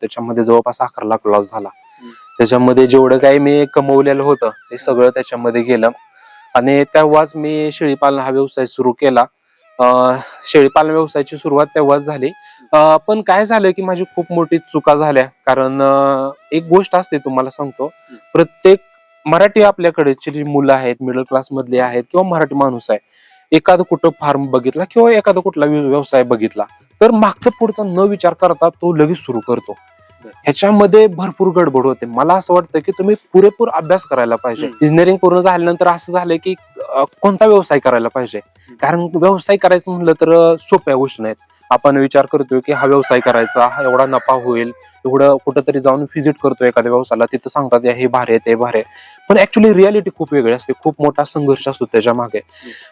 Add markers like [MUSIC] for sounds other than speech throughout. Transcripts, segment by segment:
त्याच्यामध्ये जवळपास अकरा लाख लॉस झाला. त्याच्यामध्ये जेवढं काही मी कमवलेलं होतं ते सगळं त्याच्यामध्ये गेलं. आणि तेव्हाच मी शेळीपालन हा व्यवसाय सुरू केला. शेळीपालन व्यवसायाची सुरुवात तेव्हाच झाली. पण काय झालं की माझी खूप मोठी चुका झाल्या. कारण एक गोष्ट असते तुम्हाला सांगतो. प्रत्येक मराठी आपल्याकडे जी मुलं आहेत मिडल क्लास मधले आहेत किंवा मराठी माणूस आहे एखादं कुठं फार्म बघितला किंवा एखादा कुठला व्यव- व्यवसाय बघितला तर मागचा पुढचा न विचार करता तो लगेच सुरू करतो. ह्याच्यामध्ये भरपूर गडबड होते. मला असं वाटतं की तुम्ही पुरेपूर अभ्यास करायला पाहिजे. इंजिनिअरिंग पूर्ण झाल्यानंतर असं झालंय की कोणता व्यवसाय करायला पाहिजे? कारण व्यवसाय करायचं म्हणलं तर सोप्या गोष्टी नाहीत. आपण विचार करतोय की हा व्यवसाय करायचा हा एवढा नफा होईल. एवढं कुठंतरी जाऊन व्हिजिट करतो एखाद्या व्यवसायाला. तिथं सांगतात "या, हे भारे ते भारे पण ऍक्च्युली रियालिटी खूप वेगळी असते. खूप मोठा संघर्ष असतो त्याच्यामागे.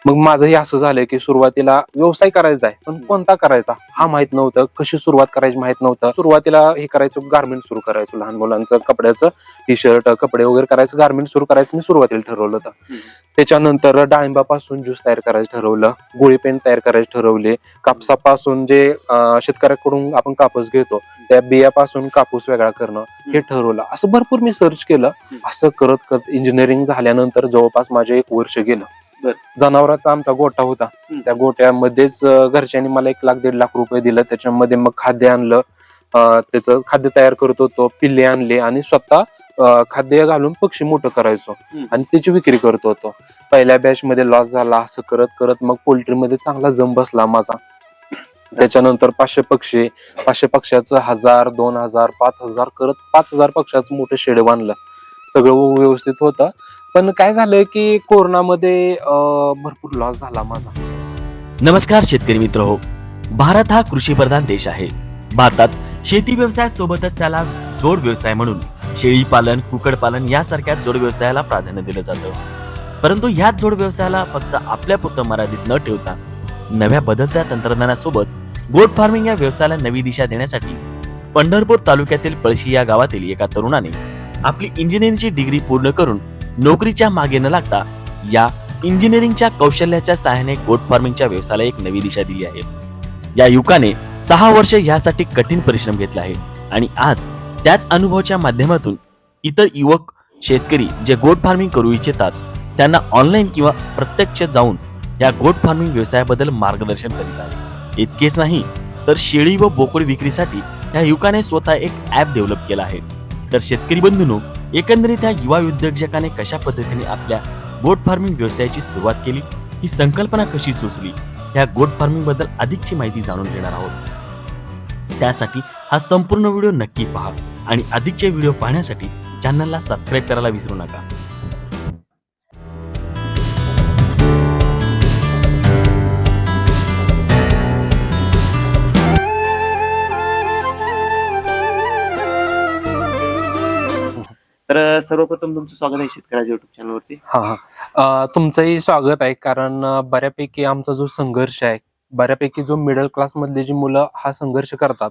मग माझंही असं झालंय की सुरुवातीला व्यवसाय करायचा आहे पण कोणता करायचा? हा माहीत नव्हतं. कशी सुरुवात करायची माहीत नव्हतं. सुरुवातीला हे करायचं गार्मेंट सुरू करायचं. लहान मुलांचं कपड्याचं टी शर्ट कपडे वगैरे करायचं गार्मेंट सुरू करायचं मी सुरुवातीला ठरवलं होतं. त्याच्यानंतर डाळिंबापासून ज्यूस तयार करायचं ठरवलं. गोळी पेन तयार करायचे ठरवले. कापसापासून जे शेतकऱ्याकडून आपण कापूस घेतो त्या बियापासून कापूस वेगळा करणं हे ठरवलं. असं भरपूर मी सर्च केलं. असं करत करत इंजिनिअरिंग झाल्यानंतर जवळपास माझे एक वर्ष गेलं. जनावरांचा आमचा गोठा होता. त्या गोट्यामध्येच घरच्यांनी मला एक लाख दीड लाख रुपये दिलं. त्याच्यामध्ये मग खाद्य आणलं. त्याचं खाद्य तयार करत होतो पिल्ले आणले आणि स्वतः खाद्य घालून पक्षी मोठं करायचो. आणि त्याची विक्री करत होतो. पहिल्या बॅच मध्ये लॉस झाला असं करत करत मग पोल्ट्री मध्ये चांगला जम बसला माझा. त्याच्यानंतर पाचशे पक्षी पाचशे पक्ष्याचं हजार दोन हजार पाच हजार करत पाच हजार पक्ष्याचं मोठं शेड बांधलं. सगळं व्यवस्थित होतं. पण काय झालं की कोरोनामध्ये भरपूर लॉस झाला माझा. नमस्कार शेतकरी मित्र हो. भारत हा कृषी प्रधान देश आहे. भारतात शेती व्यवसायासोबतच त्याला जोड व्यवसाय म्हणून शेळी पालन कुकडपालन यासारख्या जोड व्यवसायाला प्राधान्य दिलं जातं. परंतु ह्याच जोड व्यवसायाला फक्त आपल्यापुरतं मर्यादित न ठेवता नव्या बदलत्या तंत्रज्ञानासोबत गोट फार्मिंग या व्यवसायाला नवी दिशा देण्यासाठी पंढरपूर तालुक्यातील पळशी या गावातील एका तरुणाने आपली इंजिनिअरिंगची डिग्री पूर्ण करून नोकरीच्या मागे न लागता या इंजिनिअरिंगच्या कौशल्याच्या सहाय्याने गोट फार्मिंगच्या व्यवसायाला एक नवी दिशा दिली आहे. या युवकाने सहा वर्ष यासाठी कठीण परिश्रम घेतला आहे आणि आज त्याच अनुभवाच्या माध्यमातून इतर युवक शेतकरी जे गोट फार्मिंग करू इच्छितात त्यांना ऑनलाईन किंवा प्रत्यक्ष जाऊन या गोट फार्मिंग व्यवसायाबद्दल मार्गदर्शन करीत आहे इतकेच नाही तर शेळी व बोकड विक्रीसाठी या युवकाने स्वतः एक ऍप डेव्हलप केला आहे. तर शेतकरी बंधूंनो एकंदरीत या युवा उद्योजकाने कशा पद्धतीने आपल्या गोट फार्मिंग व्यवसायाची सुरुवात केली ही संकल्पना कशी सुचली या गोट फार्मिंगबद्दल अधिकची माहिती जाणून घेणार आहोत. त्यासाठी हा संपूर्ण व्हिडिओ नक्की पहा आणि अधिकचे व्हिडिओ पाहण्यासाठी चॅनलला सबस्क्राईब करायला विसरू नका. तर सर्वप्रथम तुमचं स्वागत आहे शेतकऱ्याच्या युट्यूब चॅनलवरती हा हा. तुमचंही स्वागत आहे कारण बऱ्यापैकी आमचा जो संघर्ष आहे बऱ्यापैकी जो मिडल क्लास मधली जी मुलं हा संघर्ष करतात.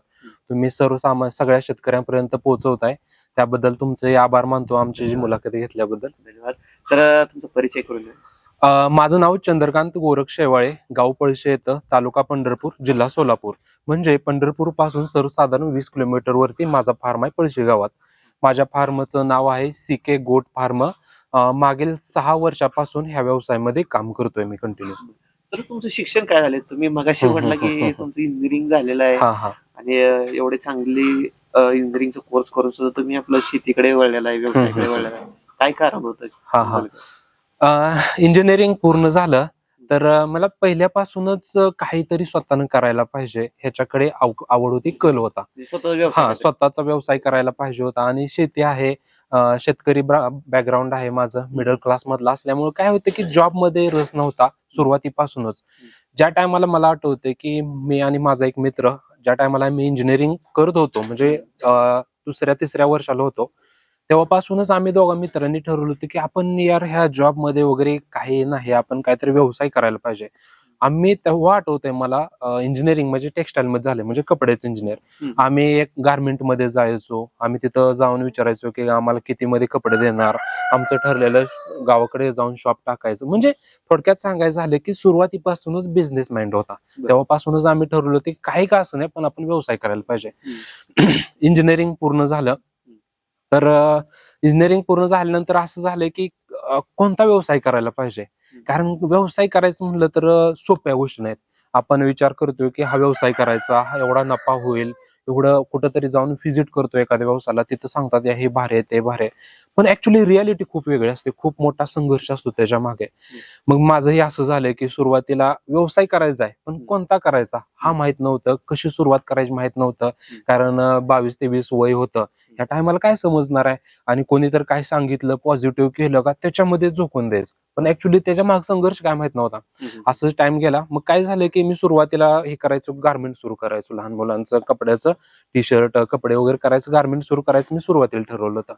तुम्ही सर्वसामान्य सगळ्या शेतकऱ्यांपर्यंत पोहोचवताय. त्याबद्दल तुमचे आभार मानतो आमची जी मुलाखती घेतल्याबद्दल. धन्यवाद. तर तुमचा परिचय करून द्या. माझं नाव चंद्रकांत गोरख शेवाळे गाव पळशे येतं तालुका पंढरपूर जिल्हा सोलापूर. म्हणजे पंढरपूरपासून सर्वसाधारण वीस किलोमीटर वरती माझा फार्म आहे पळशे गावात. माझ्या फार्मचं नाव आहे सीके गोट फार्म. मागील सहा वर्षापासून ह्या व्यवसायामध्ये काम करतोय मी कंटिन्यू तर तुमचं शिक्षण काय झालंय? तुम्ही मगाशी म्हटलं की. तुमचं इंजिनिअरिंग झालेलं आहे. आणि एवढे चांगली इंजिनिअरिंगचा कोर्स करून सुद्धा तुम्ही आपलं शेतीकडे वळलेला आहे व्यवसायाकडे. वळलेला आहे. काय कारण होतं? हा, हा. इंजिनिअरिंग पूर्ण झालं. तर मला पहिल्यापासूनच काहीतरी स्वतःनं करायला पाहिजे. ह्याच्याकडे आव- आवड होती कल होता. स्वतः हा स्वतःचा व्यवसाय करायला पाहिजे होता. आणि शेती आहे शेतकरी बॅकग्राऊंड आहे माझं मिडल क्लास मधला असल्यामुळे काय होतं की जॉबमध्ये रस नव्हता सुरुवातीपासूनच. ज्या टायमाला मला आठवते की मी आणि माझा एक मित्र ज्या टायमाला मी इंजिनिअरिंग करत होतो म्हणजे दुसऱ्या तिसऱ्या वर्षाला होतो तेव्हापासूनच आम्ही दोघा मित्रांनी ठरवलं होतं की आपण यार ह्या जॉबमध्ये वगैरे काही नाही आपण काहीतरी व्यवसाय करायला पाहिजे. आम्ही तेव्हा आठवतंय मला इंजिनिअरिंग म्हणजे टेक्सटाईल मध्ये झाले म्हणजे कपड्याचं इंजिनियर हम्म. आम्ही एक गारमेंटमध्ये जायचो आम्ही तिथं जाऊन विचारायचो की आम्हाला किती मध्ये कपडे देणार? आमचं ठरलेलं गावाकडे जाऊन शॉप टाकायचं. म्हणजे थोडक्यात सांगायचं झालं की सुरुवातीपासूनच बिझनेस माइंड होता. तेव्हापासूनच आम्ही ठरवलं होतं की काही का असं नाही पण आपण व्यवसाय करायला पाहिजे. इंजिनिअरिंग [CLEARS THROAT] पूर्ण झालं. तर इंजिनिअरिंग पूर्ण झाल्यानंतर असं झालं की कोणता व्यवसाय करायला पाहिजे? कारण व्यवसाय करायचं म्हणलं तर सोप्या गोष्टी नाहीत. आपण विचार करतोय की हा व्यवसाय करायचा हा एवढा नफा होईल एवढं कुठंतरी जाऊन व्हिजिट करतो एखाद्या व्यवसायाला तिथं सांगतात "या, हे भारे आहे, ते भारे आहे." पण ऍक्च्युली रियालिटी खूप वेगळी असते खूप मोठा संघर्ष असतो त्याच्यामागे. मग माझंही असं झालंय की सुरुवातीला व्यवसाय करायचा आहे पण कोणता करायचा? हा माहीत नव्हतं कशी सुरुवात करायची माहीत नव्हतं. कारण बावीस तेवीस वय होतं. या टायमाला काय समजणार आहे? आणि कोणी तर काय सांगितलं पॉझिटिव्ह केलं का त्याच्यामध्ये झोकून द्यायचं. पण ऍक्च्युली त्याच्या माग संघर्ष काय माहीत नव्हता. असंच टाइम गेला मग काय झालं की मी सुरुवातीला हे करायचो गार्मेंट सुरू करायचो. लहान मुलांचं कपड्याचं टी शर्ट कपडे वगैरे करायचं गार्मेंट सुरू करायचं मी सुरुवातीला ठरवलं होतं.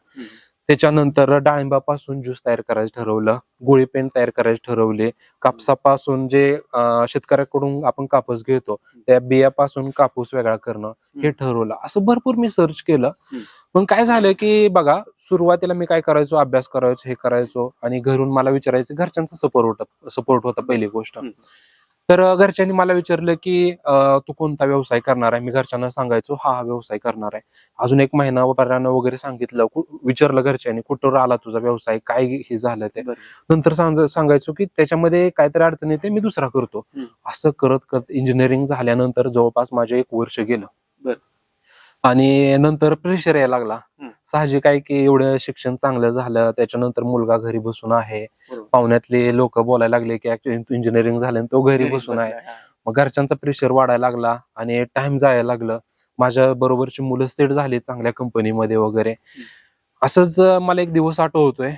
त्याच्यानंतर डाळिंबापासून ज्यूस तयार करायचं ठरवलं गोळी पेन तयार करायचे ठरवले कापसापासून जे शेतकऱ्याकडून आपण कापूस घेतो त्या बियापासून कापूस वेगळा करणं हे ठरवलं असं भरपूर मी सर्च केलं. पण काय झालं की बघा सुरुवातीला मी काय करायचो अभ्यास करायचो हे करायचो आणि घरून मला विचारायचं घरच्यांचा सपोर्ट होता सपोर्ट होता पहिली गोष्ट. तर घरच्यांनी मला विचारलं की तू कोणता व्यवसाय करणार आहे मी घरच्यांना सांगायचो हा हा व्यवसाय करणार आहे अजून एक महिना वगैरे सांगितलं विचारलं घरच्यांनी कुठं आला तुझा व्यवसाय काय हे झालं ते. नंतर सांग- सांगायचो की त्याच्यामध्ये काहीतरी अडचण येते मी दुसरा करतो. असं करत करत इंजिनिअरिंग झाल्यानंतर जवळपास माझे एक वर्ष गेलं. आणि नंतर प्रेशर यायला लागला. साहजिक आहे की एवढं शिक्षण चांगलं झालं त्याच्यानंतर मुलगा घरी बसून आहे. पाहुण्यातले लोक बोलायला लागले की इंजिनिअरिंग झालं आणि तो घरी बसून आहे. मग घरच्यांचा प्रेशर वाढायला लागला आणि टाइम जायला लागलं. माझ्या बरोबरची मुलं सेट झाली चांगल्या कंपनीमध्ये वगैरे. असंच मला एक दिवस आठवतोय.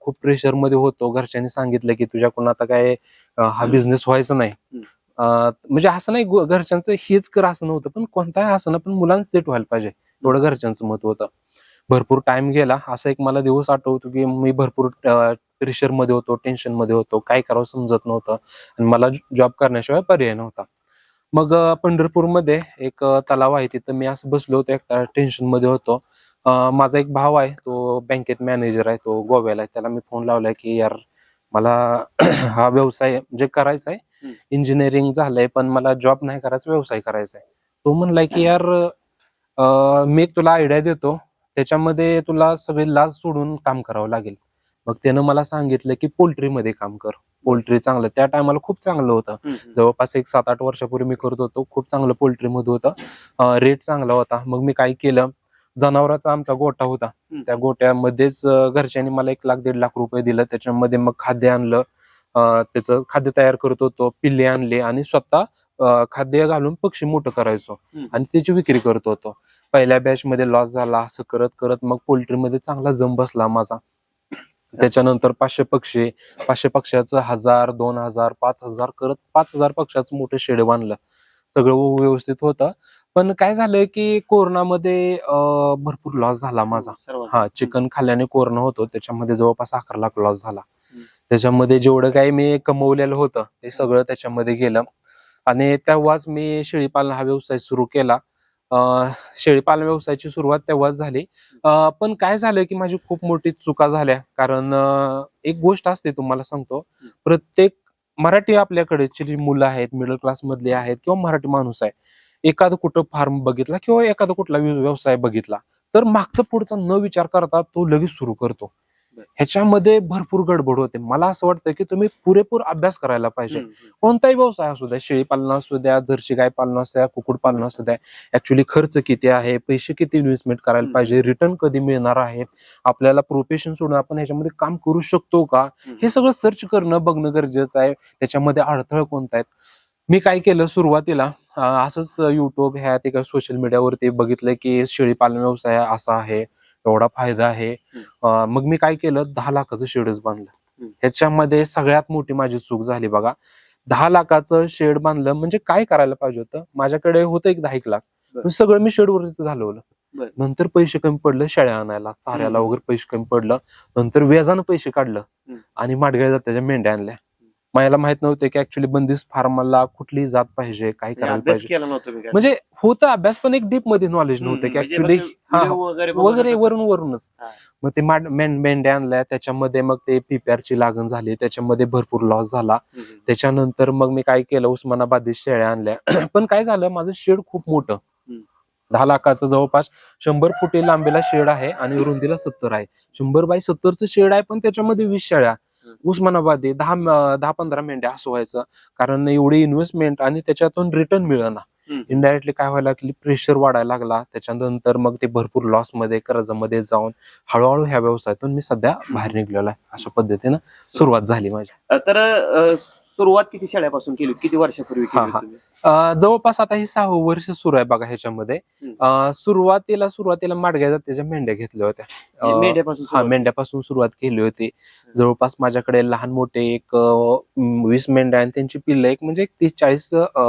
खूप प्रेशरमध्ये होतो. घरच्यांनी सांगितलं की तुझ्याकडून आता काय हा. बिझनेस व्हायचा नाही. म्हणजे असं नाही घरच्यांचं हेच कर असं नव्हतं पण कोणताही असं ना पण मुलांना सेट व्हायला पाहिजे. एवढं घरच्यांचं मत होतं. भरपूर टाइम गेला. असा एक मला दिवस आठवतो की मी भरपूर प्रेशरमध्ये होतो टेन्शनमध्ये होतो काय करावं समजत नव्हतं आणि मला जॉब करण्याशिवाय पर्याय नव्हता. मग पंढरपूरमध्ये एक तलाव आहे तिथं मी असं बसलो होतो एक टेन्शनमध्ये होतो. माझा एक भाव आहे तो बँकेत मॅनेजर आहे तो गोव्याला आहे. त्याला मी फोन लावलाय की यार मला [CLEARS THROAT] हा व्यवसाय म्हणजे करायचा आहे. इंजिनिअरिंग झालंय पण मला जॉब नाही करायचा व्यवसाय करायचा आहे. तो म्हणलाय की यार मी तुला आयडिया देतो. त्याच्यामध्ये तुला सगळी लाज सोडून काम करावं लागेल. मग त्यानं मला सांगितलं की पोल्ट्रीमध्ये काम कर. पोल्ट्री चांगलं. त्या टायमाला खूप चांगलं होतं. जवळपास एक सात आठ वर्षापूर्वी मी करत होतो. खूप चांगलं पोल्ट्री मध्ये होतं रेट चांगला होता. मग मी काय केलं? जनावरांचा आमचा गोठा होता. त्या गोट्यामध्येच अं, घरच्यांनी मला एक लाख दीड लाख रुपये दिलं. त्याच्यामध्ये मग खाद्य आणलं. त्याचं खाद्य तयार करत होतो. पिल्ले आणले आणि स्वतः खाद्य घालून पक्षी मोठं करायचो. आणि त्याची विक्री करत होतो. पहिल्या बॅच मध्ये लॉस झाला असं करत करत मग पोल्ट्रीमध्ये चांगला जम बसला माझा. त्याच्यानंतर पाचशे पक्षी पाचशे पक्ष्याचं हजार दोन हजार पाच हजार करत पाच हजार पक्ष्याचं मोठं शेड बांधलं. सगळं व्यवस्थित होतं. पण काय झालं की कोरोनामध्ये भरपूर लॉस झाला माझा. हा चिकन खाल्ल्याने कोरोना होतो. त्याच्यामध्ये जवळपास अकरा लाख लॉस झाला. त्याच्यामध्ये जेवढं काही मी कमवलेलं होतं ते सगळं त्याच्यामध्ये गेलं. आणि तेव्हाच मी शेळीपालन हा व्यवसाय सुरू केला. शेळीपालन व्यवसायाची सुरुवात तेव्हाच झाली. पण काय झालं की माझी खूप मोठी चुका झाल्या. कारण एक गोष्ट असते तुम्हाला सांगतो. प्रत्येक मराठी आपल्याकडे जी मुलं आहेत मिडल क्लास मधले आहेत किंवा मराठी माणूस आहे एखादं कुठं फार्म बघितला किंवा एखादा कुठला व्यव- व्यवसाय बघितला तर मागचा पुढचा न विचार करता तो लगेच सुरू करतो. ह्याच्यामध्ये भरपूर गडबड होते. मला असं वाटतं की तुम्ही पुरेपूर अभ्यास करायला पाहिजे. कोणताही व्यवसाय असू द्या शेळी पालन असू द्या जर्सी गाय पालन असू द्या कुकुड पालन असू द्या ऍक्च्युली खर्च किती आहे पैसे किती इन्व्हेस्टमेंट करायला. पाहिजे रिटर्न कधी मिळणार आहे आपल्याला प्रोफेशन सोडून आपण ह्याच्यामध्ये काम करू शकतो का? हे सगळं सर्च करणं बघणं गरजेचं आहे. त्याच्यामध्ये अडथळे कोणते आहेत? मी काय केलं सुरुवातीला असंच युट्यूब ह्या ते सोशल मीडियावरती बघितलं की शेळी पालन व्यवसाय असा आहे. एवढा फायदा आहे. मग मी काय केलं? दहा लाखाचं शेडच बांधलं. ह्याच्यामध्ये सगळ्यात मोठी माझी चूक झाली बघा. दहा लाखाचं शेड बांधलं म्हणजे काय करायला पाहिजे होतं? माझ्याकडे होतं एक दहा एक लाख. सगळं मी शेडवरच घालवलं. नंतर पैसे कमी पडलं शेळ्या आणायला चाऱ्याला. वगैरे पैसे कमी पडलं. नंतर व्याजानं पैसे काढलं. आणि माडगाळ्या त्याच्या मेंढ्या आणल्या. मला माहीत नव्हते की ऍक्च्युली बंदिस्त फार्माला कुठली जात पाहिजे काय म्हणजे करायला पाहिजे. म्हणजे होतं अभ्यास पण एक डीपमध्ये नॉलेज नव्हतं की म्हणजे ऍक्च्युली video वगैरे. वरून वरूनच. मग ते मेंढ्या आणल्या त्याच्यामध्ये मग ते PPR ची लागण झाली त्याच्यामध्ये भरपूर लॉस झाला. त्याच्यानंतर मग मी काय केलं उस्मानाबादी शेळ्या आणल्या [CLEARS THROAT] पण काय झालं माझं शेड खूप मोठं. दहा लाखाचं जवळपास शंभर फुटी लांबीला शेड आहे आणि रुंदीला सत्तर आहे शंभर बाय सत्तरचं शेड आहे पण त्याच्यामध्ये वीस शेळ्या. उस्मानाबादी दहा दहा पंधरा मेंढ्या असं व्हायचं कारण एवढी इन्व्हेस्टमेंट आणि त्याच्यातून रिटर्न मिळणार. इनडायरेक्टली काय व्हायला लागली? प्रेशर वाढायला लागला. त्याच्यानंतर मग ते भरपूर लॉसमध्ये कर्जामध्ये जाऊन हळूहळू ह्या व्यवसायातून मी सध्या बाहेर निघलेलो आहे. अशा पद्धतीनं सुरुवात झाली माझी. तर सुरुवात किती शाळेपासून केली? किती वर्षापूर्वी जवळपास आता ही सहावं वर्ष सुरू आहे बघा ह्याच्यामध्ये. सुरुवातीला सुरुवातीला माडग्या जातीच्या मेंढ्या घेतल्या होत्या. मेंढ्यापासून. मेंढ्यापासून सुरुवात केली होती. जवळपास माझ्याकडे लहान मोठे एक वीस मेंढ्या आणि त्यांची पिल्ल एक म्हणजे एक तीस चाळीस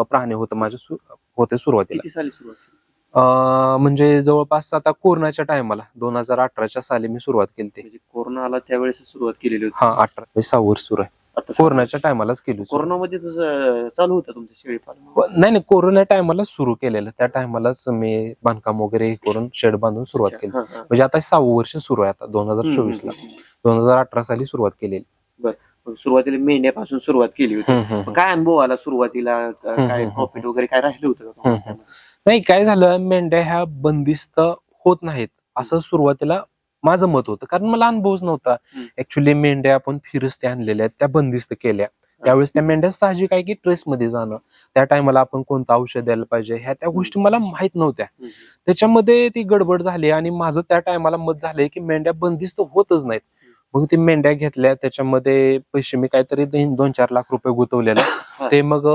प्राणी होतं माझ्या सु- होते सुरुवातीला. म्हणजे जवळपास आता कोरोनाच्या टायमाला दोन हजार अठराच्या साली मी सुरुवात केली म्हणजे कोरोना आला त्यावेळेस सुरुवात केलेली होती. हा अठरा सहा वर्ष सुरू आहे. कोरोनाच्या टायमालाच केली होती. कोरोनामध्ये चालू होतं तुमचं शेळी पालन नाही नाही कोरोना टायमाला सुरू केलेलं. त्या टायमालाच मी बांधकाम वगैरे हे करून शेड बांधून सुरुवात केली. म्हणजे आता सहावं वर्ष सुरू आहे आता दोन हजार चोवीस ला दोन हजार अठरा साली सुरुवात केलेली. मग सुरुवातीला मेंढ्यापासून सुरुवात केली होती. हम्म, हम्म, मग हम्म. काय अनुभव आला सुरुवातीला? काय हम्म. प्रॉफिट वगैरे काय राहिलं होतं का हम्म, तुम्हाला? नाही काय झालं मेंढ्या ह्या बंदिस्त होत नाहीत. असं सुरुवातीला माझं मत होतं. कारण मला अनुभवच नव्हता. हम्म. ऍक्च्युली मेंढ्या आपण फिरस्त्या आणलेल्या आहेत त्या बंदिस्त केल्या. त्यावेळेस त्या मेंढ्या साहजिक आहे की ट्रेस मध्ये जाणं. त्या टायमाला आपण कोणतं औषध द्यायला पाहिजे? ह्या त्या गोष्टी मला माहीत नव्हत्या. हम्म. त्याच्यामध्ये ती गडबड झाली आणि माझं त्या टायमाला मत झालंय की मेंढ्या बंदिस्त होतच नाहीत. मग ती मेंढ्या घेतल्या त्याच्यामध्ये पैसे मी काहीतरी दोन चार लाख रुपये गुंतवलेले. ते मग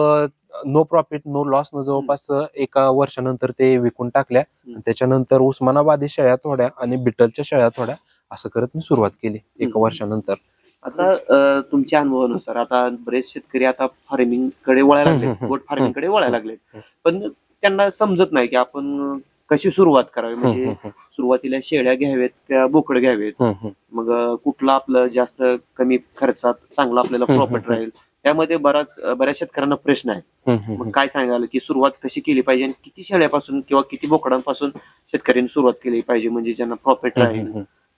नो प्रॉफिट नो लॉस न जवळपास एका वर्षानंतर ते विकून टाकल्या आणि त्याच्यानंतर उस्मानाबादी शेळ्या थोड्या आणि बिटलच्या शेळ्या थोड्या असं करत मी सुरुवात केली एका. वर्षानंतर आता तुमच्या अनुभवानुसार आता बरेच शेतकरी आता फार्मिंगकडे वळायला लागले गोट फार्मिंगकडे वळायला लागले. पण त्यांना समजत नाही की आपण कशी सुरुवात करावी? म्हणजे सुरुवातीला शेळ्या घ्याव्यात त्या बोकड घ्यावेत. मग कुठलं आपलं जास्त कमी खर्चात चांगलं आपल्याला प्रॉफिट. राहील? त्यामध्ये बराच बऱ्याच शेतकऱ्यांना प्रश्न आहे. मग काय सांगाल की सुरुवात कशी केली पाहिजे आणि किती शेळ्यापासून किंवा किती बोकडांपासून शेतकऱ्यांनी सुरुवात केली पाहिजे म्हणजे ज्यांना प्रॉफिट राहील?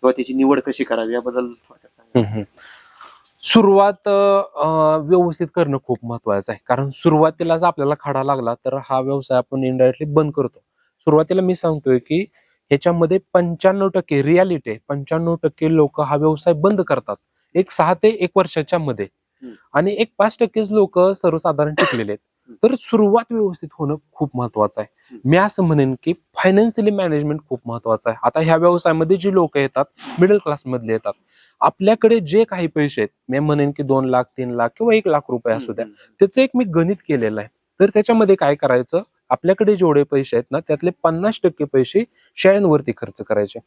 किंवा त्याची निवड कशी करावी याबद्दल थोडक्यात सांगा. सुरुवात व्यवस्थित करणं खूप महत्वाचं आहे. कारण सुरुवातीलाच आपल्याला खडा लागला तर हा व्यवसाय आपण इनडायरेक्टली बंद करतो. सुरुवातीला मी सांगतोय की ह्याच्यामध्ये पंच्याण्णव टक्के रियालिटी आहे. पंच्याण्णव टक्के लोक हा व्यवसाय बंद करतात. एक सहा ते एक वर्षाच्या मध्ये. आणि एक पाच टक्केच लोक सर्वसाधारण टिकलेले आहेत. तर सुरुवात व्यवस्थित होणं खूप महत्वाचं आहे. मी असं म्हणेन की फायनान्शियली मॅनेजमेंट खूप महत्वाचं आहे. आता ह्या व्यवसायामध्ये जी लोक येतात मिडल क्लास मधले येतात आपल्याकडे जे काही पैसे आहेत मी म्हणेन की दोन लाख तीन लाख किंवा एक लाख रुपये असू द्या त्याचं एक मी गणित केलेलं आहे. तर त्याच्यामध्ये काय करायचं? आपल्याकडे जेवढे पैसे आहेत ना त्यातले पन्नास टक्के पैसे शेळ्यांवरती खर्च करायचे.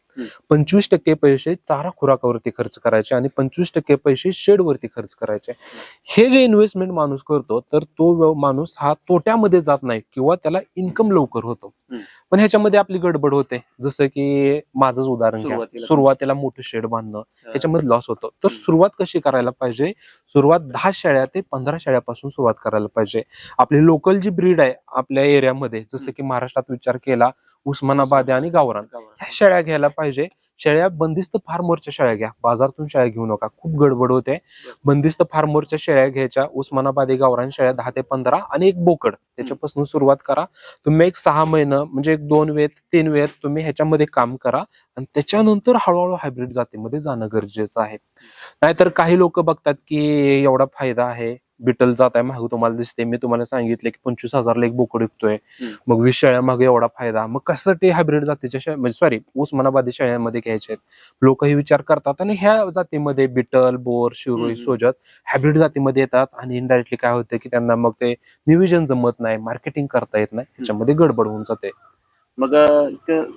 पंचवीस टक्के पैसे चारा खुराकावरती खर्च करायचे आणि पंचवीस टक्के पैसे शेडवरती खर्च करायचे हे जे इन्व्हेस्टमेंट माणूस करतो तर तो माणूस हा तोट्यामध्ये जात नाही किंवा त्याला इन्कम लवकर होतो. पण ह्याच्यामध्ये आपली गडबड होते. जसं की माझंच उदाहरण घ्या. सुरुवातीला. मोठं शेड बांधणं. ह्याच्यामध्ये लॉस होतो. तर. सुरुवात कशी करायला पाहिजे? सुरुवात दहा शेळ्या ते पंधरा शेळ्यापासून सुरुवात करायला पाहिजे. आपली लोकल जी ब्रीड आहे आपल्या एरियामध्ये जसं की महाराष्ट्रात विचार केला उस्मानाबाद आणि गावरान. ह्या शेळ्या घ्यायला पाहिजे. शेळ्या बंदिस्त फार्मवरच्या शेळ्या घ्या. बाजारातून शेळ्या घेऊ नका. खूप गडबड होते. बंदिस्त फार्मवरच्या शेळ्या घ्यायच्या. उस्मानाबादी गावरान शेळ्या दहा ते पंधरा आणि एक बोकड. त्याच्यापासून सुरुवात करा. तुम्ही एक सहा महिनं म्हणजे एक दोन वेत तीन वेत तुम्ही ह्याच्यामध्ये काम करा आणि त्याच्यानंतर हळूहळू हायब्रिड जातीमध्ये जाणं गरजेचं आहे. नाहीतर काही लोक बघतात की एवढा फायदा आहे. बिटल जात आहे मागे तुम्हाला दिसते मी तुम्हाला सांगितले की पंचवीस हजारला एक बोकड विकतोय. मग वीस शेळ्या मागे एवढा फायदा. मग कशासाठी हायब्रिड जातीच्या म्हणजे सॉरी उस्मानाबादी शेळ्यांमध्ये घ्यायचे लोक हे विचार करतात आणि ह्या जातीमध्ये बिटल बोर शिरोळी हम्म. सोजत हायब्रिड जातीमध्ये येतात आणि इनडायरेक्टली काय होतं की त्यांना मग ते नियोजन जमत नाही मार्केटिंग करता येत नाही. ह्याच्यामध्ये गडबड होऊन जाते. मग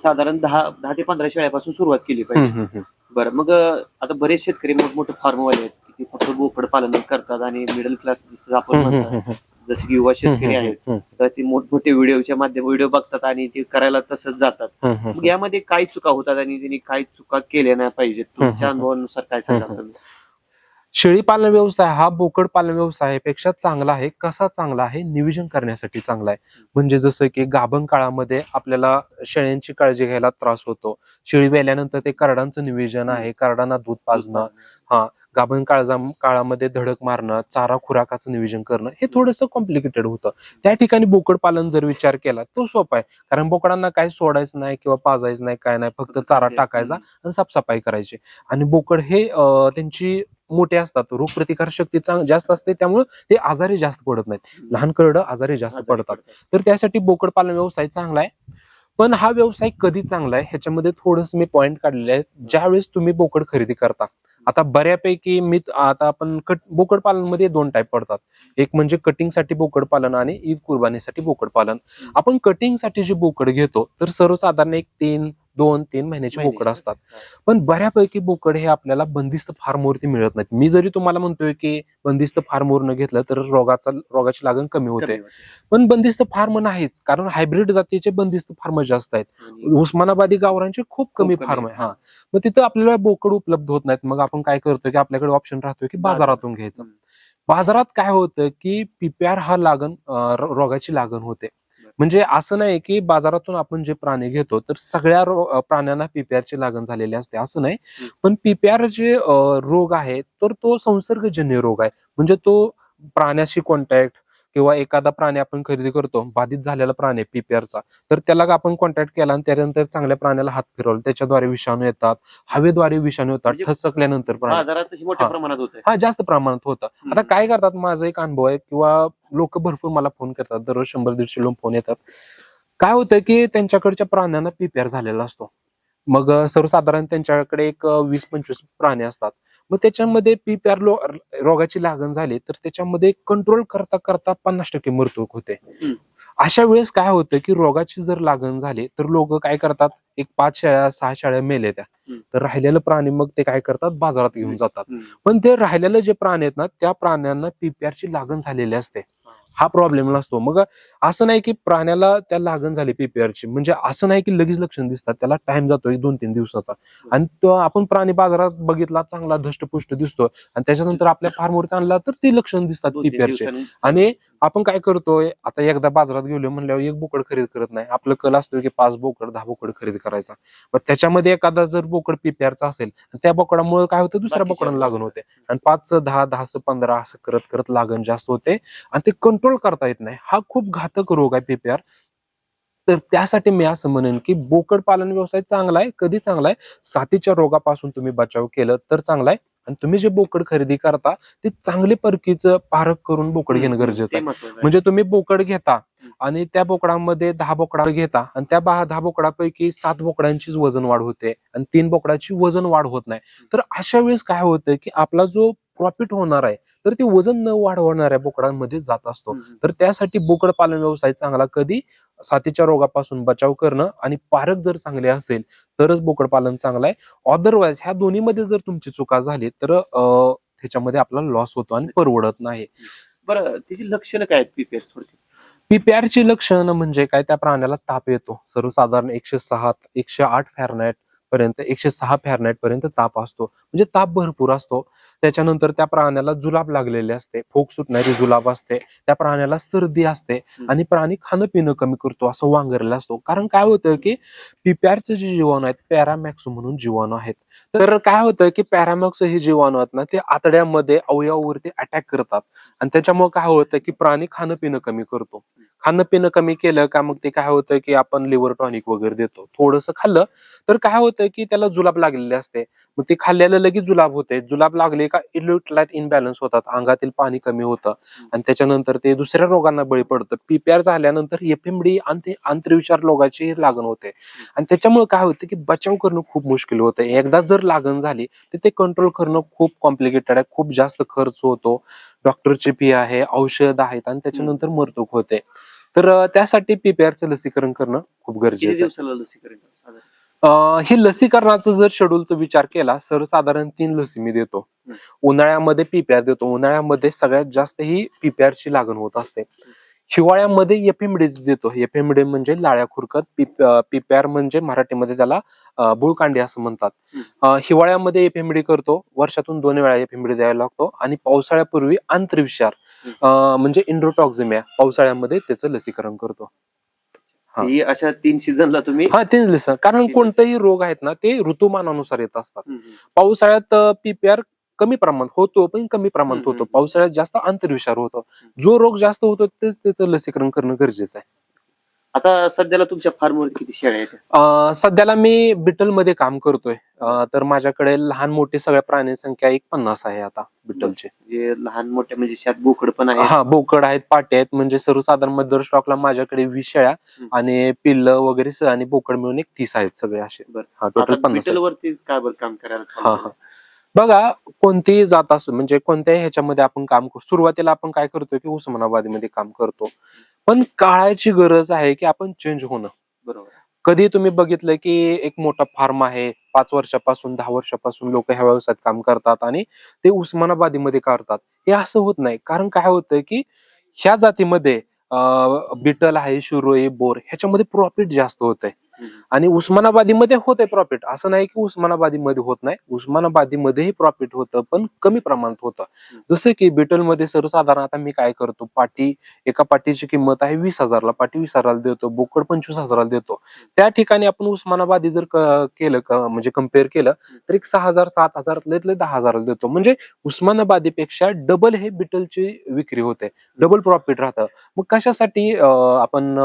साधारण दहा दहा ते पंधरा शेळ्यापासून सुरुवात केली पाहिजे. बरं मग आता बरेच शेतकरी मोठमोठे फार्मवाले आहेत. ते फक्त बोकड पालन करतात आणि मिडल क्लास जसं आपण म्हणतात जसे की युवा शेतकरी आहेत तर ते मोठमोठे व्हिडिओच्या माध्यम व्हिडिओ बघतात आणि ते करायला तसंच जातात. मग यामध्ये काय चुका होतात आणि त्यांनी काय चुका केल्या नाही पाहिजेत? तुमच्या. अनुभवानुसार काय. तुम्ही? शेळी पालन व्यवसाय हा बोकड पालन व्यवसायापेक्षा चांगला आहे. कसा चांगला आहे? नियोजन करण्यासाठी चांगला आहे. म्हणजे जसं की गाभण काळामध्ये आपल्याला शेळ्यांची काळजी घ्यायला त्रास होतो. शेळी वेल्यानंतर ते करडांचं नियोजन आहे. करडांना दूध पाजणं. गाभण काळजा काळामध्ये धडक मारणं चारा खुराकाचं नियोजन करणं हे थोडंसं कॉम्प्लिकेटेड होतं. त्या ठिकाणी बोकड पालन जर विचार केला तो सोपा आहे. कारण बोकडांना काही सोडायचं नाही किंवा पाजायचं नाही काय नाही फक्त चारा टाकायचा आणि साफसफाई करायची. आणि बोकड हे त्यांची मोठे असतात. रोगप्रतिकार शक्ती जास्त असते त्यामुळे ते आजारी जास्त पडत नाहीत. लहान करडं आजारी जास्त पडतात. तर त्यासाठी बोकड पालन व्यवसाय चांगला आहे. पण हा व्यवसाय कधी चांगला आहे ह्याच्यामध्ये थोडस मी पॉईंट काढलेले आहेत ज्यावेळेस तुम्ही बोकड खरेदी करता आता बऱ्यापैकी मी आता आपण कट बोकड पालनमध्ये दोन टाईप पडतात. एक म्हणजे कटिंगसाठी बोकड पालन आणि ईद कुर्बानीसाठी बोकड पालन आपण कटिंगसाठी जे बोकड घेतो तर सर्वसाधारण एक तीन दोन तीन महिन्याचे बोकड असतात. पण बऱ्यापैकी बोकड हे आपल्याला बंदिस्त फार्मवरती मिळत नाहीत. मी जरी तुम्हाला म्हणतोय की बंदिस्त फार्मवर न घेतलं तर रोगाचा रोगाची लागण कमी होते. पण बंदिस्त फार्म नाहीत कारण हायब्रिड जातीचे बंदिस्त फार्म जास्त आहेत. उस्मानाबादी गावरांचे खूप कमी फार्म. आहे. हा. मग तिथं आपल्याला बोकड उपलब्ध होत नाहीत. मग आपण काय करतो की आपल्याकडे ऑप्शन राहतोय की बाजार. बाजारातून घ्यायचं. बाजारात काय होतं की पिप्यार हा लागण रोगाची लागण होते. म्हणजे असं नाही की बाजारातून आपण जे प्राणी घेतो तर सगळ्या प्राण्यांना पिप्यारची लागण झालेली असते असं नाही. पण पिप्यार जे रोग आहे तर तो संसर्गजन्य रोग आहे म्हणजे तो प्राण्याशी कॉन्टॅक्ट किंवा एखादा प्राणी आपण खरेदी करतो बाधित झालेला प्राणी पीपीआरचा तर त्याला आपण कॉन्टॅक्ट केला आणि त्यानंतर चांगल्या प्राण्याला हात फिरवला त्याच्याद्वारे विषाणू येतात हवेद्वारे विषाणू येतात म्हणजे ठसकल्यानंतर ही जास्त प्रमाणात होतं. आता काय करतात? माझा एक अनुभव आहे किंवा लोक भरपूर मला फोन करतात. दररोज शंभर दीडशे लोक फोन येतात. काय होतं की त्यांच्याकडच्या प्राण्यांना पीपीआर झालेला असतो. मग सर्वसाधारण त्यांच्याकडे एक वीस पंचवीस प्राणी असतात. मग त्याच्यामध्ये पीपीआर रोगाची लागण झाली तर त्याच्यामध्ये कंट्रोल करता करता पन्नास टक्के मृत्यू होते. अशा वेळेस काय होतं की रोगाची जर लागण झाली तर लोक काय करतात एक पाच शेळ्या सहा शेळ्या मेले त्या. तर राहिलेलं प्राणी मग ते काय करतात बाजारात घेऊन. जातात. पण ते राहिलेले जे प्राणी आहेत ना त्या प्राण्यांना PPR ची लागण झालेली असते हा प्रॉब्लेम नसतो मग असं नाही की प्राण्याला त्या लागण झाली PPR ची. म्हणजे असं नाही की लगेच लक्षण दिसतात. त्याला टाइम जातो एक दोन तीन दिवसाचा. आणि तो आपण प्राणी बाजारात बघितला चांगला धष्टपुष्ट दिसतो. आणि त्याच्यानंतर आपल्या फार्मवरती आणला तर ते लक्षण दिसतात दोन तीन PPR चे. दिवसांनी आणि आपण काय करतोय आता एकदा बाजारात गेलो म्हणल्यावर एक बोकड खरेदी करत नाही. आपलं कल असतो की पाच बोकड दहा बोकड खरेदी करायचा. मग त्याच्यामध्ये एखादा जर बोकड पीपीआरचा असेल त्या बोकडामुळे काय होतं? दुसऱ्या बोकडांना लागण होते. आणि पाच दहा दहाचं पंधरा असं करत करत लागण जास्त होते. आणि ते कंट्रोल करता येत नाही. हा खूप घातक रोग आहे पीपीआर तर त्यासाठी मी असं म्हणेन की बोकड पालन व्यवसाय चांगला आहे. कधी चांगला आहे? साथीच्या रोगापासून तुम्ही बचाव केलं तर चांगला आहे. आणि तुम्ही जे बोकड खरेदी करता ते चांगले परकीचं पारख करून बोकड घेणं गरजेचं आहे. म्हणजे तुम्ही बोकड घेता आणि त्या बोकडामध्ये दहा बोकडा घेता आणि त्या दहा बोकडापैकी सात बोकडांचीच वजन वाढ होते आणि तीन बोकडाची वजन वाढ होत नाही. तर अशा वेळेस काय होतं की आपला जो प्रॉफिट होणार आहे तर ते वजन न वाढवणाऱ्या बोकडांमध्ये जात असतो. तर त्यासाठी बोकड पालन व्यवसाय चांगला कधी साथीच्या रोगापासून बचाव करणं आणि पारख जर चांगले असेल तरच बोकड पालन चांगलं आहे. अदरवाईज ह्या दोन्हीमध्ये जर तुमची चुका झाली तर त्याच्यामध्ये आपला लॉस होतो आणि परवडत नाही. बरं त्याची लक्षणं काय पीपीआर थोडक्यात? PPR ची लक्षणं म्हणजे काय? त्या प्राण्याला ताप येतो. सर्वसाधारण एकशे सहा एकशे आठ फॅरनाईट पर्यंत एकशे सहा फॅरनाईट पर्यंत ताप असतो. म्हणजे ताप भरपूर असतो. त्याच्यानंतर त्या प्राण्याला जुलाब लागलेले असते. फोक सुटणारी जुलाब असते. त्या प्राण्याला सर्दी असते आणि प्राणी खाणं पिणं कमी करतो असं वांगरलेला असतो. कारण काय होतं की पिप्यारचे जे जीवाणू आहेत पॅरामॅक्स म्हणून जीवाणू आहेत. तर काय होतं की पॅरामॅक्स हे जीवाणू आहेत ना ते आतड्यामध्ये अवयवावरती अटॅक करतात. आणि त्याच्यामुळे काय होतं की प्राणी खाणं पिणं कमी करतो. खाणं पिणं कमी केलं का मग ते काय होतं की आपण लिव्हर टॉनिक वगैरे देतो. थोडंसं खाल्लं तर काय होतं की त्याला जुलाब लागलेले असते. मग ते खाल्ल्याला लगेच जुलाब होते. जुलाब लागले का इलेक्ट्रोलाइट इनबॅलन्स होतात. अंगातील पाणी कमी होतं. आणि त्याच्यानंतर ते दुसऱ्या रोगांना बळी पडतं. पीपीआर झाल्यानंतर एफएमडी आणि ते आंतरविचार रोगाची लागण होते. आणि त्याच्यामुळे काय होतं की बचाव करणं खूप मुश्किल होतं. एकदा जर लागण झाली तर ते कंट्रोल करणं खूप कॉम्प्लिकेटेड आहे. खूप जास्त खर्च होतो. डॉक्टरची फी आहे औषध आहेत आणि त्याच्यानंतर मरतूक होते. तर त्यासाठी पीपीआरचं लसीकरण करणं खूप गरजेचं लसीकरण हे लसीकरणाचं जर शेड्यूलचा विचार केला सर्वसाधारण तीन लसी मी देतो. उन्हाळ्यामध्ये पीपीआर देतो. उन्हाळ्यामध्ये सगळ्यात जास्त ही पीपीआर ची लागण होत असते. हिवाळ्यामध्ये एफएमडी देतो. एफएमडी म्हणजे लाळ्या खुरकत पीपीआर म्हणजे मराठीमध्ये त्याला बुळकांडी असं म्हणतात. हिवाळ्यामध्ये एफएमडी करतो वर्षातून दोन वेळा एफएमडी द्यायला लागतो आणि पावसाळ्यापूर्वी आंतरविषार म्हणजे इंड्रोटॉक्झिमिया पावसाळ्यामध्ये त्याचं लसीकरण करतो. हा. अशा तीन सीझनला तुम्ही हा तेच लस कारण. कोणतेही रोग आहेत ना ते ऋतुमानानुसार येत असतात. पावसाळ्यात पीपीआर कमी प्रमाणात होतो पण कमी प्रमाणात होतो. पावसाळ्यात जास्त आंतरविषार होतो. जो रोग जास्त होतो तेच त्याचं लसीकरण करणं गरजेचं आहे. आता सध्याला तुमच्या फार्मवर किती शेळ्या आहेत? अं, सध्याला मी बिटलमध्ये काम करतोय. अं, तर माझ्याकडे लहान मोठी सगळ्या प्राणी संख्या एक पन्नास आहे आता बिटलचे म्हणजे लहान मोठ्या म्हणजे शात बोकड पण आहे हा बोकड आहेत पाटे आहेत म्हणजे सर्वसाधारण मदर स्टॉकला माझ्याकडे वीस शेळ्या हम्म. आणि पिल्ल वगैरे स- आणि बोकड मिळून एक तीस आहेत सगळे असे. बरं. हा टोटल आता पन्नास बिटल आहेत. वरती काय बरं काम करायला हा चालू हा. बघा कोणतीही जात असो म्हणजे कोणत्याही ह्याच्यामध्ये आपण काम करतो सुरुवातीला आपण काय करतो की उस्मानाबादमध्ये काम करतो. पण काळाची गरज आहे की आपण चेंज होणं. बरोबर. कधी तुम्ही बघितलं की एक मोठा फार्म आहे पाच वर्षापासून दहा वर्षापासून लोक ह्या व्यवसायात काम करतात आणि ते उस्मानाबादीमध्ये करतात हे असं होत नाही. कारण काय होतंय की ह्या जातीमध्ये बिटल आहे शुरोई बोर ह्याच्यामध्ये प्रॉफिट जास्त होत आहे. आणि उस्मानाबादीमध्ये होत आहे प्रॉफिट असं नाही की उस्मानाबादीमध्ये होत नाही. उस्मानाबादीमध्येही प्रॉफिट होतं पण कमी प्रमाणात होतं. जसं की बिटलमध्ये सर्वसाधारण आता मी काय करतो पाटी एका पाटीची किंमत आहे वीस हजारला. पाटी वीस हजाराला देतो बोकड पंचवीस हजाराला देतो. त्या ठिकाणी आपण उस्मानाबादी जर केलं म्हणजे कंपेअर केलं तर एक सहा हजार सात हजार दहा हजाराला देतो. म्हणजे उस्मानाबादीपेक्षा डबल हे बिटलची विक्री होते. डबल प्रॉफिट राहतं. मग कशासाठी आपण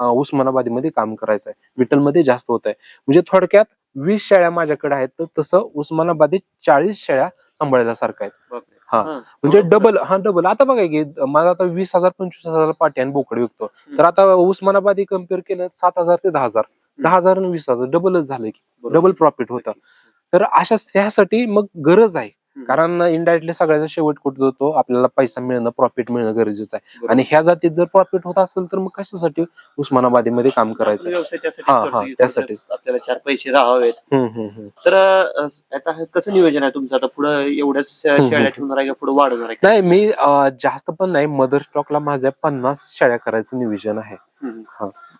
उस्मानाबादीमध्ये काम करायचं आहे विठ्ठलमध्ये जास्त होत आहे म्हणजे थोडक्यात वीस शेळ्या माझ्याकडे आहेत तर तसं उस्मानाबादी चाळीस शेळ्या सांभाळण्यासारखं आहेत. हा. म्हणजे. डबल हा डबल आता बघा की माझा आता वीस हजार पंचवीस हजार पाटी आणि बोकड विकतो तर आता उस्मानाबादी कंपेअर केलं सात हजार ते दहा हजार. दहा हजार आणि वीस हजार डबलच झालं की. डबल प्रॉफिट होतं. तर अशा ह्यासाठी मग गरज आहे. कारण इनडायरेक्टली सगळ्याचा शेवट कुठे होतो आपल्याला पैसा मिळणं प्रॉफिट मिळणं गरजेचं आहे. आणि ह्या जातीत जर प्रॉफिट होत असेल तर मग कशासाठी उस्मानाबादीमध्ये काम करायचं? त्यासाठी हा, हा. थोडक्यात आपल्याला चार पैसे राहावेत. तर आता हे कसं नियोजन आहे तुमचं? आता पुढे एवढ्याच. शेळ्या ठेवणार आहे पुढे वाढवणार आहे? नाही मी जास्त पण नाही. मदर स्टॉकला माझ्या पन्नास शेळ्या करायचं नियोजन आहे.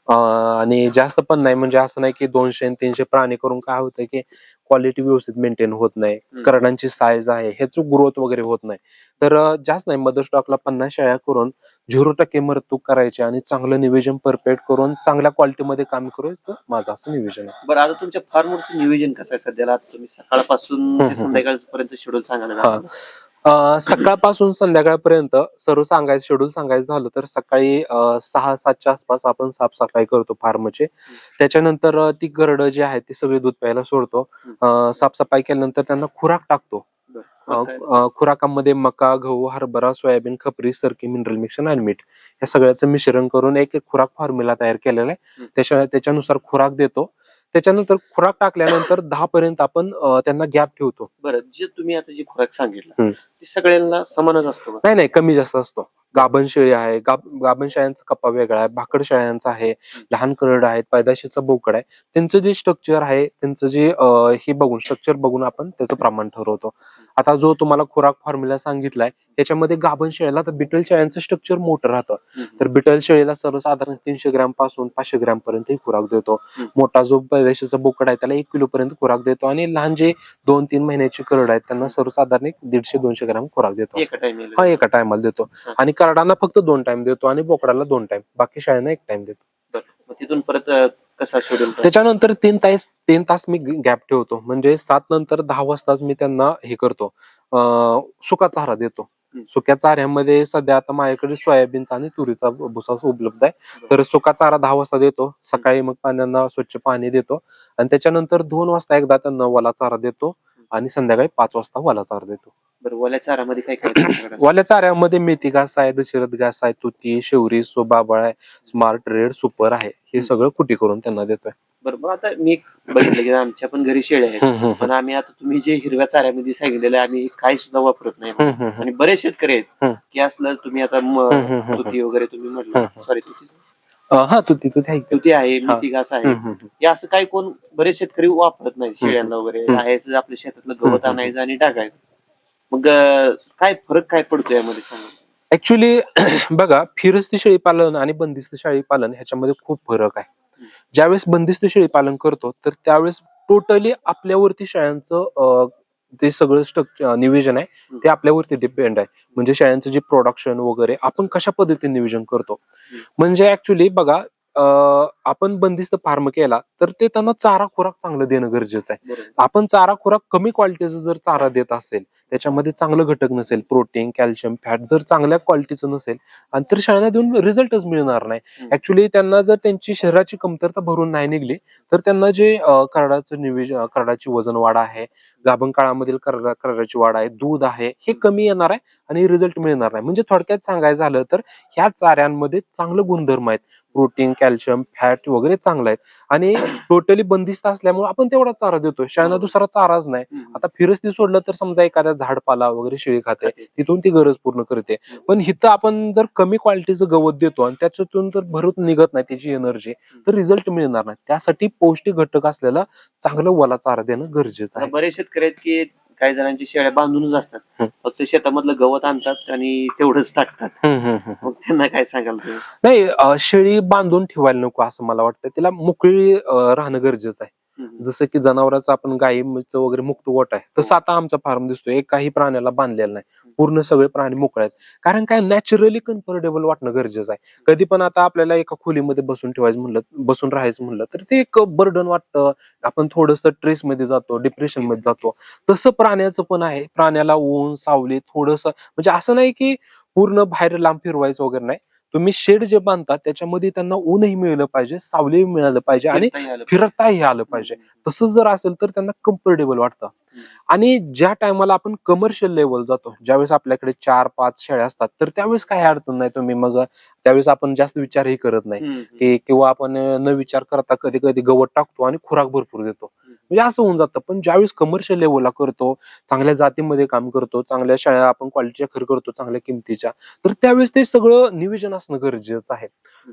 आणि जास्त पण नाही. म्हणजे असं नाही की दोनशे तीनशे प्राणी करून काय होतं की क्वालिटी व्यवस्थित मेंटेन होत नाही. करडांची साईज आहे ह्याच ग्रोथ वगैरे होत नाही तर जास्त नाही मदर स्टॉकला पन्नास शेळ्या करून झिरो टक्के मरतूक करायची आणि चांगलं नियोजन परफेक्ट करून चांगल्या क्वालिटीमध्ये काम करायचं माझं असं नियोजन आहे बरं आता तुमच्या फार्मवरचं नियोजन कसं आहे सध्याला तुम्ही सकाळपासून. संध्याकाळपर्यंत शेड्यूल. अं, सकाळपासून संध्याकाळपर्यंत सर्व सांगायचं शेड्यूल सांगायचं झालं तर सकाळी सहा सातच्या आसपास आपण साफसफाई करतो फार्मचे. त्याच्यानंतर ती गरड जी आहेत ती सगळी दूध प्यायला सोडतो. साफसफाई केल्यानंतर त्यांना खुराक टाकतो. खुराकामध्ये मका गहू हरभरा सोयाबीन खपरी सरकी मिनरल मिक्सन आणि मीठ या सगळ्याचं मिश्रण करून एक एक खुराक फॉर्म्युला तयार केलेला आहे. त्याच्या त्याच्यानुसार खुराक देतो. त्याच्यानंतर खुराक टाकल्यानंतर दहा पर्यंत आपण अं, त्यांना गॅप ठेवतो. बरं जे तुम्ही आता जे खुराक सांगितलं हम्म. ते सगळ्यांना समानच असतो का? नाही नाही कमी जास्त असतो. गाभण शेळी आहे गाभण शेळ्यांचा कप्पा वेगळा आहे भाकड शेळ्यांचा आहे लहान करड आहेत पैदाशीचा बोकड आहे. त्यांचं जे स्ट्रक्चर आहे त्यांचं जे अं, हे बघून स्ट्रक्चर बघून आपण त्याचं प्रमाण ठरवतो. आता जो तुम्हाला खुराक फॉर्म्युला सांगितलाय त्याच्यामध्ये गाभण शेळीला तर बिटल शेळ्यांचं स्ट्रक्चर मोठं राहतं. तर बिटल शेळीला सर्वसाधारण तीनशे ग्रॅमपासून पाचशे ग्रॅम पर्यंत खुराक देतो. मोठा जो पैदाशीचा बोकड आहे त्याला एक किलो पर्यंत खुराक देतो आणि लहान जे दोन तीन महिन्याची करड आहेत त्यांना सर्वसाधारण एक दीडशे दोनशे ग्रॅम खुराक देतो. हा एका टायमाला देतो. आणि करडांना फक्त दोन टाइम देतो आणि बोकडाला दोन टाइम बाकी शाळेना एक टाइम देतो. मग तिथून परत अं, कसा शेड्यूल त्याच्यानंतर तीन तास तीन तास मी गॅप ठेवतो. म्हणजे सात नंतर दहा वाजताच मी त्यांना हे करतो. अं, सुका चारा देतो. हम्म. सुक्या चाऱ्यामध्ये सध्या आता माझ्याकडे सोयाबीनचा आणि तुरीचा भुसा उपलब्ध आहे. तर सुका चारा दहा वाजता देतो. सकाळी मग पाण्यांना स्वच्छ पाणी देतो. आणि त्याच्यानंतर दोन वाजता एकदा त्यांना वला चारा देतो. आणि संध्याकाळी पाच वाजता वला चारा देतो. बरं ओल्या चारामध्ये काय काय [COUGHS] तुमच्याकडे असतं? वाल्या चाऱ्यामध्ये मेथी घास आहे दशरथ घास आहे तुती शेवरी सोबाबळ आहे स्मार्ट रेड सुपर आहे. हे सगळं कुटी करून त्यांना देतोय. बरं मग आता मी एक बघितलं की आमच्या पण घरी शेळ्या आहेत. पण आम्ही आता तुम्ही जे हिरव्या चाऱ्यामध्ये सांगितलेलं आहे, आम्ही काही सुद्धा वापरत नाही. आणि बरेच शेतकरी आहेत. हम्म. की असलं तुम्ही आता म- हम्म, हम्म, हम्म. तुती वगैरे तुम्ही म्हटलं. हम्म. सॉरी तुती. हा तुती तुती आहे. तुती आहे मेथी घास आहे. हम्म, हम्म, हे असं काही कोण बरेच शेतकरी वापरत नाही शेळ्यांना वगैरे. हम्म. आहे असं आपल्या शेतातलं गवत हम्म. आणायचं आणि टाकायचं. मग अं, काय फरक काय पडतो यामध्ये सांगा? ऍक्च्युली [CLEARS THROAT] बघा फिरस्ती शेळी पालन आणि बंदिस्त शेळी पालन ह्याच्यामध्ये खूप फरक आहे. ज्यावेळेस बंदिस्त शेळी पालन करतो तर त्यावेळेस टोटली आपल्यावरती शेळ्यांचं अं, ते सगळं स्ट्रक्चर नियोजन आहे ते आपल्यावरती डिपेंड आहे. म्हणजे शेळ्यांचं जे प्रोडक्शन वगैरे आपण कशा पद्धतीने नियोजन करतो? म्हणजे ऍक्च्युली बघा आपण बंदिस्त फार्म केला तर ते त्यांना चारा खुराक चांगलं देणं गरजेचं आहे. आपण चारा खुराक कमी क्वालिटीचा जर चारा देत असेल त्याच्यामध्ये चांगलं घटक नसेल प्रोटीन कॅल्शियम फॅट जर चांगल्या क्वालिटीचं नसेल आणि तर शेळ्यांना देऊन रिझल्टच मिळणार नाही. ऍक्च्युली त्यांना जर त्यांची शरीराची कमतरता भरून नाही निघली तर त्यांना जे करडाचं निवेजन करडाची वजन वाढ आहे गाभण काळामधील करडा करडाची वाढ आहे दूध आहे हे कमी येणार आहे आणि रिझल्ट मिळणार नाही. म्हणजे थोडक्यात सांगायचं झालं तर ह्या चाऱ्यांमध्ये चांगलं गुणधर्म आहेत. प्रोटीन कॅल्शियम फॅट वगैरे चांगलं आहेत. आणि टोटली बंदिस्त असल्यामुळे आपण तेवढा चारा देतो शेळ्यांना दुसरा चाराच नाही. आता फिरस्ती सोडलं तर समजा एखाद्या झाडपाला वगैरे शेळी खाते. तिथून ती गरज पूर्ण करते. पण हिथं आपण जर कमी क्वालिटीचं गवत देतो आणि त्याच्यातून जर भरून निघत नाही त्याची एनर्जी तर रिझल्ट मिळणार नाही. त्यासाठी पौष्टिक घटक असलेला चांगलं वला चारा देणं गरजेचं आहे. बरेच शेतकरी आहेत की काही जणांची शेळ्या बांधूनच असतात. फक्त शेतामधलं गवत आणतात आणि तेवढंच टाकतात. हम्म, हम्म, हम्म. मग त्यांना काय सांगाल तुम्ही? नाही अं, शेळी बांधून ठेवायला नको असं मला वाटतं. तिला मोकळी अं, राहणं गरजेचं आहे. हम्म. जसं की जनावरांचं आपण गायीचं वगैरे मुक्त गोट आहे. तसं आता आमचा फार्म दिसतोय. एक काही प्राण्याला बांधलेला नाही. पूर्ण सगळे प्राणी मोकळे आहेत. कारण काय नॅचरली कम्फर्टेबल वाटणं गरजेचं आहे. कधी पण आता आपल्याला एका खोलीमध्ये बसून ठेवायचं म्हणलं बसून राहायचं म्हणलं तर ते एक बर्डन वाटतं. आपण थोडंसं ट्रेस मध्ये जातो डिप्रेशनमध्ये जातो. तसं प्राण्याचं पण आहे. प्राण्याला ऊन सावली थोडंसं म्हणजे असं नाही की पूर्ण बाहेर लांब फिरवायचं वगैरे नाही. तुम्ही शेड जे बांधता त्याच्यामध्ये त्यांना ऊनही मिळलं पाहिजे सावलीही मिळालं पाहिजे आणि फिरताही आलं पाहिजे. तसं जर असेल तर त्यांना कम्फर्टेबल वाटतं. आणि ज्या टायमाला आपण कमर्शियल लेवल जातो ज्यावेळेस आपल्याकडे चार पाच शेळ्या असतात तर त्यावेळेस काही अडचण नाही तुम्ही मग त्यावेळेस आपण जास्त विचारही करत नाही. की किंवा आपण न विचार करता कधी कधी गवत टाकतो आणि खुराक भरपूर देतो. म्हणजे असं होऊन जातं. पण ज्यावेळेस कमर्शियल लेवलला करतो चांगल्या जातीमध्ये काम करतो चांगल्या शाळा आपण क्वालिटीच्या खर करतो चांगल्या किमतीच्या तर त्यावेळेस ते सगळं नियोजन असणं गरजेचं आहे.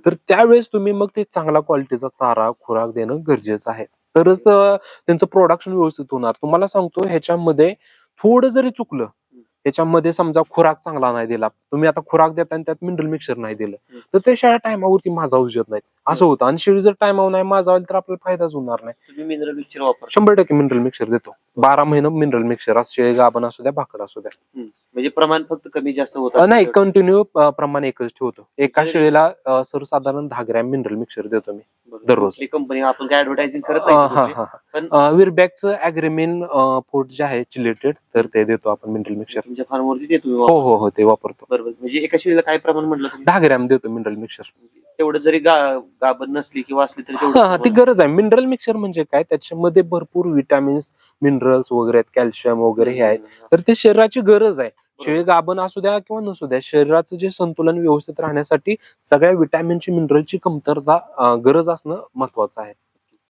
तर त्यावेळेस तुम्ही मग ते चांगला क्वालिटीचा चारा खुराक देणं गरजेचं आहे. तरच त्यांचं प्रोडक्शन व्यवस्थित होणार. तुम्हाला सांगतो ह्याच्यामध्ये थोडं जरी चुकलं ह्याच्यामध्ये समजा खुराक चांगला नाही दिला तुम्ही आता खुराक देता आणि त्यात मिनरल मिक्सर नाही दिलं. तर ते शेळ्या टायमावरती माझा उजत नाहीत. असं होतं. आणि शेळी जर टायमावर नाही माझा तर आपल्याला फायदाच होणार नाही. मिनरल मिक्सर वापर शंभर टक्के मिनरल मिक्सर देतो. बारा महिने मिनरल मिक्सर असं शेळी गाभण असू द्या भाकर असू द्या. म्हणजे प्रमाण फक्त कमी जास्त होत नाही. कंटिन्यू प्रमाण एकच ठेवतो. एका शेळीला? सर्वसाधारण दहा ग्रॅम मिनरल मिक्सर देतो मी. दररोज. कंपनी आपण काय ऍडव्हर्टायझिंग करत नाही पण- हा विरबॅकचं अॅग्रीमिन फूड जे आहे चिलेटेड तर ते देतो आपण मिनरल मिक्सर तुमच्या फार्मवरती ते तुम्ही हो हो हो ते वापरतो. बरोबर म्हणजे एका शेळीला काय प्रमाण म्हटलं दहा ग्रॅम देतो मिनरल मिक्सर तेवढं जरी गा- गाभण नसली किंवा असली तरी ती गरज आहे. मिनरल मिक्सर म्हणजे काय? त्याच्यामध्ये भरपूर विटॅमिन्स मिनरल्स वगैरे आहेत कॅल्शियम वगैरे हे आहेत तर ते शरीराची गरज आहे. शेळी गाभण असू द्या किंवा नसू द्या शरीराचं जे संतुलन व्यवस्थित राहण्यासाठी सगळ्या विटॅमिनची मिनरलची कमतरता गरज असणं महत्वाचं आहे.